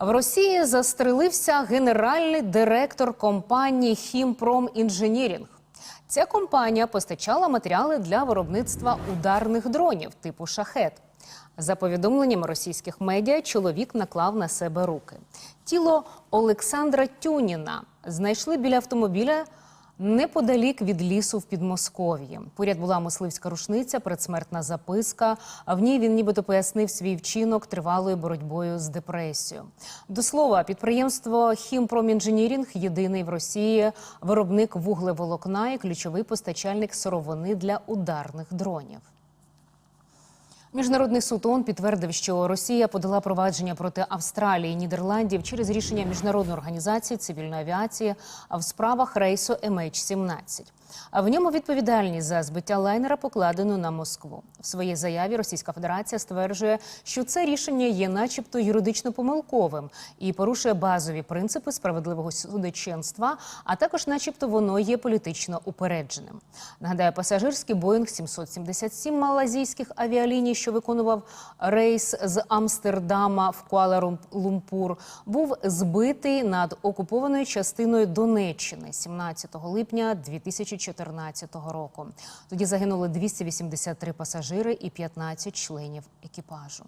В Росії застрелився генеральний директор компанії Хімпром Інженірінг. Ця компанія постачала матеріали для виробництва ударних дронів типу шахет. За повідомленнями російських медіа, чоловік наклав на себе руки. Тіло Олександра Тюніна знайшли біля автомобіля неподалік від лісу в Підмосков'ї. Поряд була мисливська рушниця, предсмертна записка. А в ній він нібито пояснив свій вчинок тривалою боротьбою з депресією. До слова, підприємство Хімпромінженірінг єдиний в Росії виробник вуглеволокна і ключовий постачальник сировини для ударних дронів. Міжнародний суд ООН підтвердив, що Росія подала провадження проти Австралії і Нідерландів через рішення міжнародної організації цивільної авіації в справах рейсу MH17. А в ньому відповідальність за збиття лайнера покладено на Москву. В своїй заяві Російська Федерація стверджує, що це рішення є, начебто, юридично помилковим і порушує базові принципи справедливого судочинства, а також, начебто, воно є політично упередженим. Нагадаю, пасажирський Боїнг 777 малазійських авіаліній, що виконував рейс з Амстердама в Куала-Лумпур, був збитий над окупованою частиною Донеччини 17 липня 2014 року. Тоді загинули 283 пасажири і 15 членів екіпажу.